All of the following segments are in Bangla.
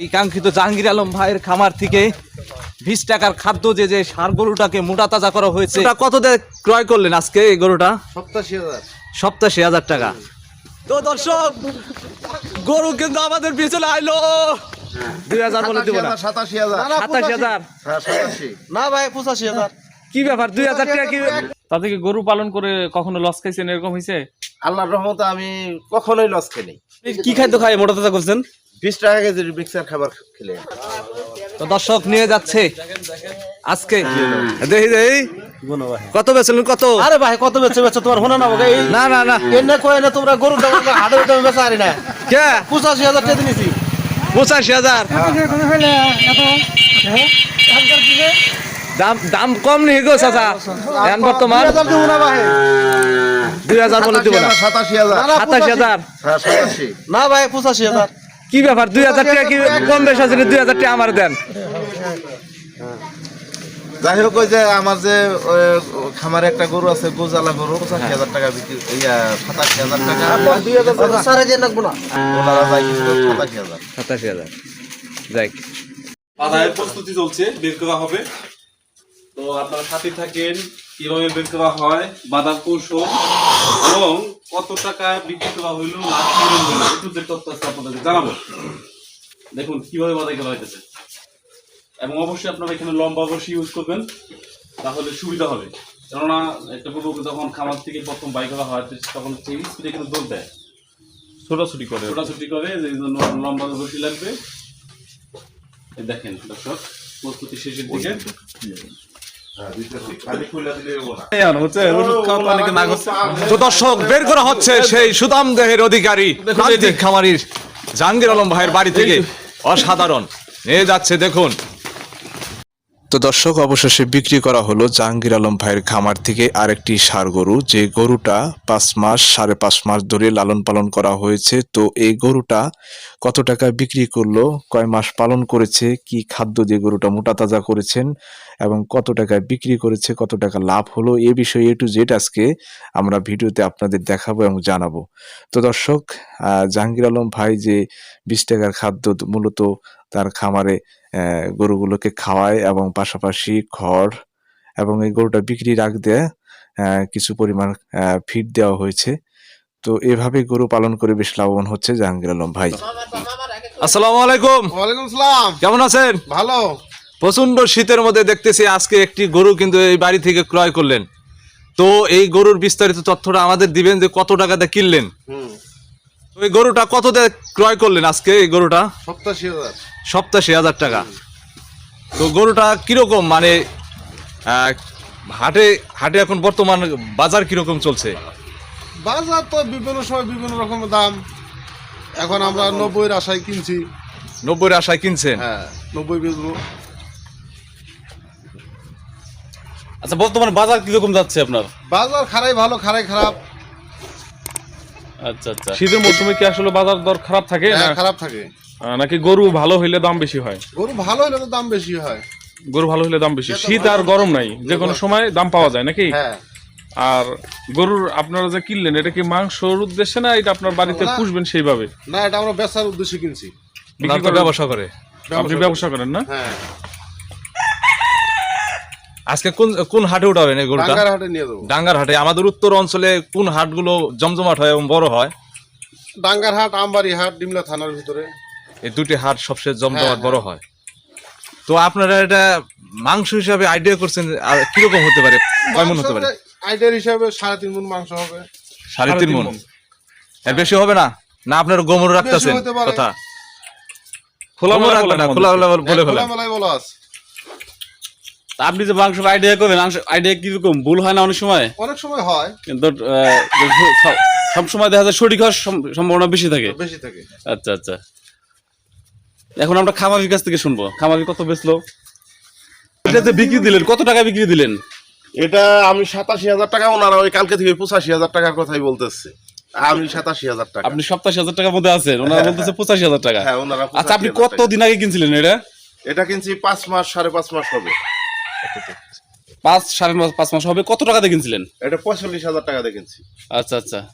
এই কাঙ্ক্ষিত জাহাঙ্গীর আলম ভাইয়ের খামার থেকে বিশ টাকার খাদ্য যে যে সার গরুটাকে মোটা তাজা করা হয়েছে। কত দিয়ে ক্রয় করলেন আজকে এই গরুটা? সপ্তাশি হাজার। সপ্তাশি হাজার টাকা। তো দর্শক গরু কিন্তু আমাদের পিছনে আইলো। দুই হাজার বলে দিব না। সাতাশি হাজার সাতাশ হাজার। হ্যাঁ না ভাই পঁচাশি হাজার। কি ব্যাপার? দুই হাজার টাকা কি তাতে কি গরু পালন করে কখনো লস খাইছেন এরকম হয়েছে আল্লাহর রহমতে আমি কখনোই লস খেলি কি খাদ্য খাই মোটা তাজা করছেন? বিশ টাকা কেজির মিক্সার খাবার খেলে। তো দর্শক নিয়ে যাচ্ছে। আজকে দেখি দেখি কত বেচলেন কত? আরে ভাই কত বেচে বেচে তোমার শোনা না ভাই এই না না না। এনে কয় না তোমরা গরু দাম হাটের দামে বেচা আরি না। কে? পঁচাশি হাজার টাকা দিয়েছি পঁচাশি হাজার। দাম দাম কম নেই গো চাচা। এখন বর্তমান দেবো না দুই হাজার বলে দিব না। সাতাশি হাজার না, না, হ্যাঁ না ভাই পঁচাশি হাজার। কি ব্যাপার দুই হাজার টাকা কি কম বেশ আছে দুই হাজার টাকা আমার দেন। যাই হোক ওই যে আমার যে খামারে একটা গরু আছে গোজালা গরু পঁচাশি হাজার টাকা বিক্রি ইয়া সাতাশি হাজার টাকা। সাড়ে লাগবো না। ওনারা যাই সাতাশি হাজার। সাতাশি হাজার। যাই। প্রস্তুতি চলছে বের করা হবে। তো আপনারা সাথে থাকেন কীভাবে বের করা হয় বাধার কৌশল এবং কত টাকা বিক্রি করা হইল একটু আছে আপনাদেরকে জানাব। দেখুন কীভাবে বাধাই করা হইতেছে। এবং অবশ্যই আপনারা এখানে লম্বা বসে ইউজ করবেন তাহলে সুবিধা হবে। কেননা একটা গরু যখন খামার থেকে প্রথম বাই করা হয় তখন সেই স্পিডে কিন্তু দৌড় দেয়। ছোটাছুটি করে। ছোটাছুটি করে যে জন্য লম্বা রশি লাগবে। দেখেন দর্শক প্রস্তুতি শেষের দিকে। তো দর্শক বের করা হচ্ছে সেই সুদাম দেহের অধিকারী খামারির জাহাঙ্গীর আলম ভাইয়ের বাড়ি থেকে অসাধারণ। নিয়ে যাচ্ছে দেখুন। তো দর্শক অবশেষে বিক্রি করা হলো জাহাঙ্গীর আলম ভাইয়ের খামার থেকে আরেকটি ষাড় গরু যে গরুটা পাঁচ মাস সাড়ে পাঁচ মাস ধরে লালন পালন করা হয়েছে। তো এই গরুটা কত টাকা বিক্রি করল কয় মাস পালন করেছে কি খাদ্য দিয়ে গরুটা মোটা তাজা করেছেন এবং কত টাকায় বিক্রি করেছে কত টাকা লাভ হলো এ বিষয়ে এ টু জেড আজকে আমরা ভিডিওতে আপনাদের দেখাবো এবং জানাব। তো দর্শক জাহাঙ্গীর আলম ভাই যে বিশ টাকার খাদ্য মূলত তার খামারে গরুগুলোকে খাওয়ায় এবং পাশাপাশি খড় এবং এই গরুটা বিক্রি রাখ দিয়ে আহ, কিছু পরিমাণ ফিড দেওয়া হয়েছে। তো এভাবে গরু পালন করে বেশ লাভবান হচ্ছে জাহাঙ্গীর আলম ভাই। আসসালামু আলাইকুম। ওয়ালাইকুম সালাম। কেমন আছেন? ভালো। প্রচণ্ড শীতের মধ্যে দেখতেছি আজকে একটি গরু কিন্তু এই বাড়ি থেকে ক্রয় করলেন। তো এই গরুর বিস্তারিত তথ্যটা আমাদের দিবেন যে কত টাকাতে কিনলেন। এই গরুটা কত দিয়ে ক্রয় করলেন আজকে এই গরুটা? সপ্তাশি হাজার। সপ্তাশি হাজার টাকা। তো গরুটা কীরকম মানে হাটে হাটে এখন বর্তমান বাজার কীরকম চলছে? বাজার তো বিভিন্ন সময় বিভিন্ন রকমের দাম। এখন আমরা নব্বইয়ের আশায় কিনছি। নব্বই আশায় কিনছেন? হ্যাঁ নব্বই বেচবো। আচ্ছা বর্তমানে বাজার কীরকম যাচ্ছে আপনার? বাজার খারাই ভালো খারাই খারাপ। আচ্ছা আচ্ছা। শীতের মৌসুমে কি আসলে বাজার দর খারাপ থাকে না? হ্যাঁ খারাপ থাকে। নাকি গরু ভালো হইলে দাম বেশি হয়? গরু ভালো হলে তো দাম বেশি হয়। গরু ভালো হইলে দাম বেশি। শীত আর গরম নাই যে কোনো সময় দাম পাওয়া যায় নাকি? হ্যাঁ। আর গরুর আপনারা যে কিনলেন এটা কি মাংসর উদ্দেশ্যে না এটা আপনার বাড়িতে না। পুষবেন সেইভাবে? না এটা আমরা বেচার উদ্দেশ্যে কিনছি। বিক্রি ব্যবসা করে। আপনি ব্যবসা করেন না? হ্যাঁ। আজকে কোন কোন হাটে উঠাবেন এই গরুটা? টাঙ্গার হাটে নিয়ে দেবো ডাঙ্গার হাটে। আমাদের উত্তর অঞ্চলে কোন হাটগুলো জমজমাট হয় এবং বড় হয়? ডাঙ্গার হাট আমবাড়ি হাট ডিমলা থানার ভিতরে। এই দুটি হাট সবচেয়ে জমজমাট হ্যাঁ, বড় হয়। তো আপনারা এটা মাংস হিসাবে আইডিয়া করছেন আর কীরকম হতে পারে? কয় মন হতে পারে? আইটের হিসাবে সাড়ে তিন মন মাংস হবে। সাড়ে তিন মন। এর বেশি হবে না? না আপনার গোমর রাখতেছেন? কথা। খোলা রাখবেন না খোলা খোলা বলে ফেলেন। মেলায় বলা আছে। আপনি যে মাংস আইডিয়া করবেন আইডিয়া কীরকম? ভুল হয় না অনেক সময়? অনেক সময় হয়। কিন্তু সব- সময় দেখা যায় সঠিক হওয়ার সম্ভাবনা বেশি থাকে। বেশি থাকে। আচ্ছা আচ্ছা। এখন আমরা খামারির কাছ থেকে শুনব। খামারি কত বেচলো? এটা যে বিক্রি দিলেন কত টাকা বিক্রি দিলেন? এটা আমি সাতাশি হাজার টাকা ওনারা ওই কালকে থেকে পঁচাশি হাজার টাকার কথাই বলতেছে। আমি সাতাশি হাজার টাকা। আপনি সপ্তাশি হাজার টাকার মধ্যে আছেন ওনারা বলতেছে পঁচাশি হাজার টাকা। হ্যাঁ ওনারা আচ্ছা আপনি 85,000 কত দিন আগে কিনছিলেন এটা? এটা কিনছি পাঁচ মাস সাড়ে পাঁচ মাস হবে। পাঁচ সাড়ে পাঁচ- পাঁচ মাস হবে। কত টাকাতে কিনছিলেন? এটা পঁয়তাল্লিশ হাজার টাকা দিয়ে কিনছি। আচ্ছা আচ্ছা।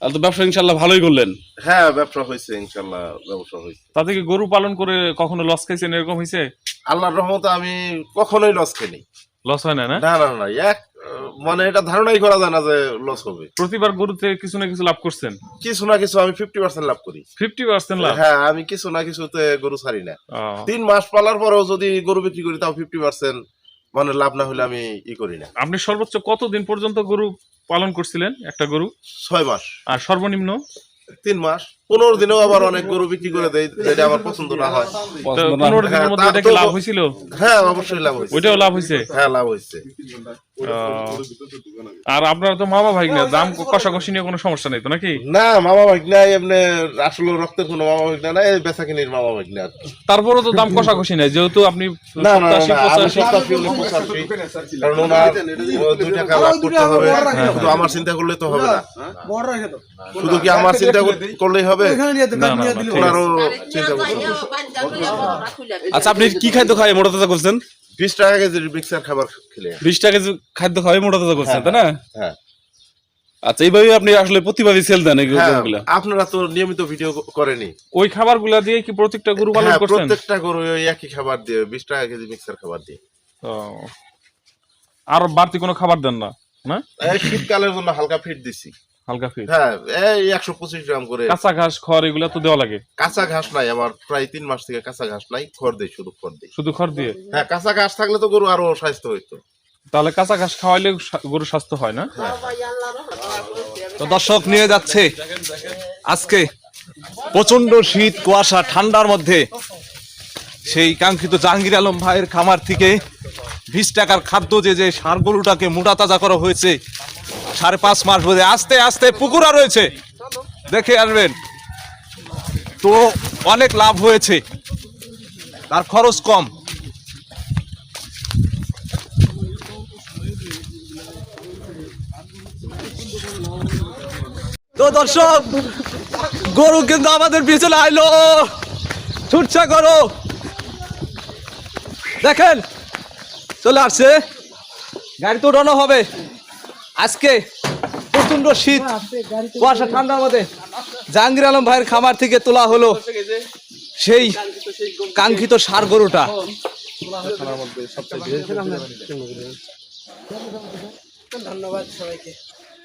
আর তো ব্যবসা ইনশাল্লাহ ভালোই করলেন। হ্যাঁ ব্যবসা হয়েছে ইনশাল্লাহ ব্যবসা হয়েছে। তাতে কি গরু পালন করে কখনো লস খাইছেন এরকম হয়েছে? আল্লাহর রহমতে আমি কখনোই লস খেলি লস হয় না না? না না না এক মানে এটা ধারণাই করা যায় না যে লস হবে। প্রতিবার গরুতে কিছু না কিছু লাভ করছেন? কিছু না কিছু আমি ফিফটি পার্সেন্ট লাভ করি। ফিফটি পার্সেন্ট লাভ? হ্যাঁ আমি কিছু না কিছুতে গরু ছাড়ি না। তিন মাস পালার পরেও যদি গরু বিক্রি করি তাও ফিফটি পার্সেন্ট মানে লাভ না হলে আমি ই করি না। আপনি সর্বোচ্চ কতদিন পর্যন্ত গরু পালন করছিলেন একটা গরু? ছয় মাস। আর সর্বনিম্ন? তিন মাস। পনেরো দিনেও আবার অনেক গরু বিক্রি করে দেয় যেটা আমার পছন্দ না হয়। তো পনেরো দিনের মধ্যে হ্যাঁ, এটা কি লাভ হয়েছিল হ্যাঁ অবশ্যই লাভ হয়েছে ওইটাও লাভ হয়েছে হ্যাঁ লাভ হয়েছে আর আপনারা তো মামা ভাই না দাম কষাকষি নিয়ে কোনো সমস্যা নেই তো নাকি? না মামা ভাগ নাই এমনি আসলে রক্তের কোনো মামা ভাগ না এই বেচা কিনির মামা ভাগ না। তারপরেও তো দাম কষাকষি নাই যেহেতু আপনি না না না, না কারণ ওনার দুই টাকা লাভ করতে হবে। শুধু আমার চিন্তা করলে তো হবে না। দাও শুধু কি আমার চিন্তা করলেই হবে? ওনারও চিন্তা করতে আচ্ছা আপনি কি খাদ্য খাওয়াই মোটা তাজা করছেন? বিশ টাকা কেজির মিক্সার খাবার খেলে। বিশ টাকা কেজি খাদ্য খাওয়াই মোটা তাজা করছেন তাই না? হ্যাঁ আচ্ছা এইভাবে আপনি আসলে প্রতিভাবী সেল দেন এই হ্যাঁ গরুগুলা আপনারা তো নিয়মিত ভিডিও করেনি ওই খাবারগুলা দিয়ে কি প্রত্যেকটা গরু পালন হ্যাঁ করছেন? প্রত্যেকটা গরু ওই একই খাবার দিয়ে বিশ টাকা কেজি মিক্সার খাবার দিয়ে। আর বাড়তি কোনো খাবার দেন না না? শীতকালের জন্য হালকা ফিট দিছি। হালকা ফিট হ্যাঁ এই একশো পঁচিশ গ্রাম করে। কাঁচা ঘাস খড় এগুলা তো দেওয়া লাগে? কাঁচা ঘাস নাই আমার প্রায় তিন মাস থেকে কাঁচা ঘাস নাই খড় দেই শুধু খড় দেই। শুধু খড় দিয়ে? হ্যাঁ কাঁচা ঘাস থাকলে তো গরু আরও স্বাস্থ্য হইতো। তাহলে কাঁচা ঘাস খাওয়াইলে গরুর স্বাস্থ্য হয় না? তো দর্শক নিয়ে যাচ্ছে। আজকে প্রচণ্ড শীত কুয়াশা ঠান্ডার মধ্যে সেই কাঙ্ক্ষিত জাহাঙ্গীর আলম ভাইয়ের খামার থেকে বিশ টাকার খাদ্য যে যে সার গরুটাকে মোটা তাজা করা হয়েছে সাড়ে পাঁচ মাস ধরে আস্তে আস্তে পুকুরা রয়েছে। দেখে আসবেন। তো অনেক লাভ হয়েছে। তার খরচ কম। তো দর্শক, গরু কিন্তু আমাদের পিছনে আইলো। ছুটছে গরু। দেখেন, চলে আসছে। গাড়ি তো উঠানো হবে। আজকে প্রচণ্ড শীত কুয়াশা ঠান্ডার মধ্যে জাহাঙ্গীর আলম ভাইয়ের খামার থেকে তোলা হলো সেই কাঙ্ক্ষিত সার গরুটা।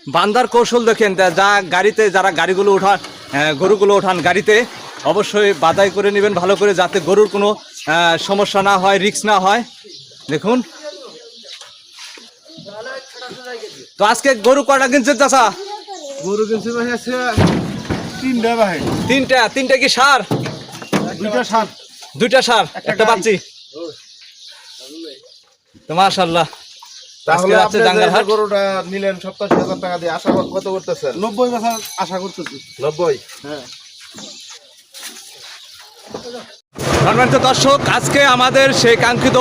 বান্দার কৌশল দেখেন যা গাড়িতে যারা গাড়িগুলো ওঠান গরুগুলো ওঠান গাড়িতে অবশ্যই বাদাই করে নেবেন ভালো করে যাতে গরুর কোনো সমস্যা না হয় রিস্ক না হয়। দেখুন তো আজকে গরু কটা কিনছে চাষা গরু কিনছে ভাই আছে তিনটা ভাই। তিনটা? তিনটা কি সার? দুইটা সাত দুইটা সার? একটা বাচ্চি? তো মাশাল্লাহ তাহলে আপনি? গরুটা নিলেন টাকা দিয়ে আশা কত করতেছেন? নব্বই বছর আশা করতেছি। সম্মানিত দর্শক আজকে আমাদের সেই কাঙ্ক্ষিত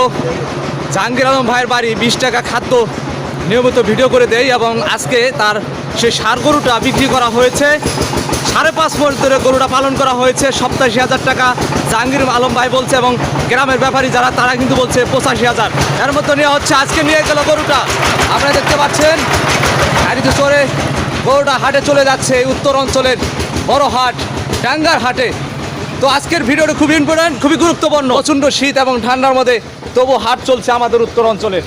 জাহাঙ্গীর আলম ভাইয়ের বাড়ি বিশ টাকা খাদ্য। নিয়মিত ভিডিও করে দেয় এবং আজকে তার সেই সার গরুটা বিক্রি করা হয়েছে। সাড়ে পাঁচ মাস ধরে গরুটা পালন করা হয়েছে। সপ্তাশি হাজার টাকা জাহাঙ্গীর আলম ভাই বলছে এবং গ্রামের ব্যাপারী যারা, তারা কিন্তু বলছে পঁচাশি হাজার। এর মধ্যে নেওয়া হচ্ছে, আজকে নিয়ে গেল গরুটা। আপনারা দেখতে পাচ্ছেন, গাড়িতে চড়ে গরুটা হাটে চলে যাচ্ছে উত্তর অঞ্চলের বড় হাট, ডাঙ্গার হাটে। তো আজকের ভিডিওটা খুবই ইম্পর্টেন্ট খুবই গুরুত্বপূর্ণ। প্রচণ্ড শীত এবং ঠান্ডার মধ্যে তবু হাট চলছে আমাদের উত্তর অঞ্চলের।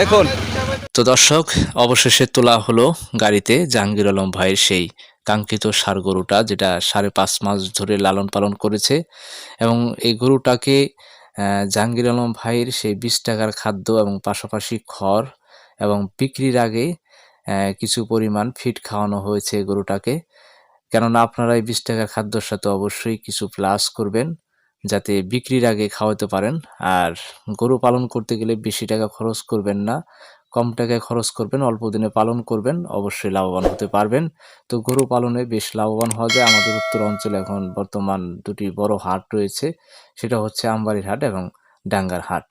দেখুন তো দর্শক, অবশেষে তোলা হলো গাড়িতে জাহাঙ্গীর আলম ভাইয়ের সেই কাঙ্ক্ষিত সার গরুটা, যেটা সাড়ে পাঁচ মাস ধরে লালন পালন করেছে এবং এই গরুটাকে জাহাঙ্গীর আলম ভাইয়ের সেই বিশ টাকার খাদ্য এবং পাশাপাশি খড় এবং বিক্রির আগে কিছু পরিমাণ ফিট খাওয়ানো হয়েছে গরুটাকে। কেননা আপনারা এই বিশ টাকার খাদ্যর সাথে অবশ্যই কিছু প্লাস করবেন, যাতে বিক্রির আগে খাওয়াতে পারেন। আর গরু পালন করতে গেলে বেশি টাকা খরচ করবেন না। কম টাকায় খরচ করবেন, অল্প দিনে পালন করবেন, অবশ্যই লাভবান হতে পারবেন। তো গরু পালনে বেশ লাভবান হওয়া যায়। আমাদের উত্তর অঞ্চলে এখন বর্তমান দুটি বড় হাট রয়েছে। সেটা হচ্ছে আমবাড়ির হাট এবং ডাঙ্গার হাট।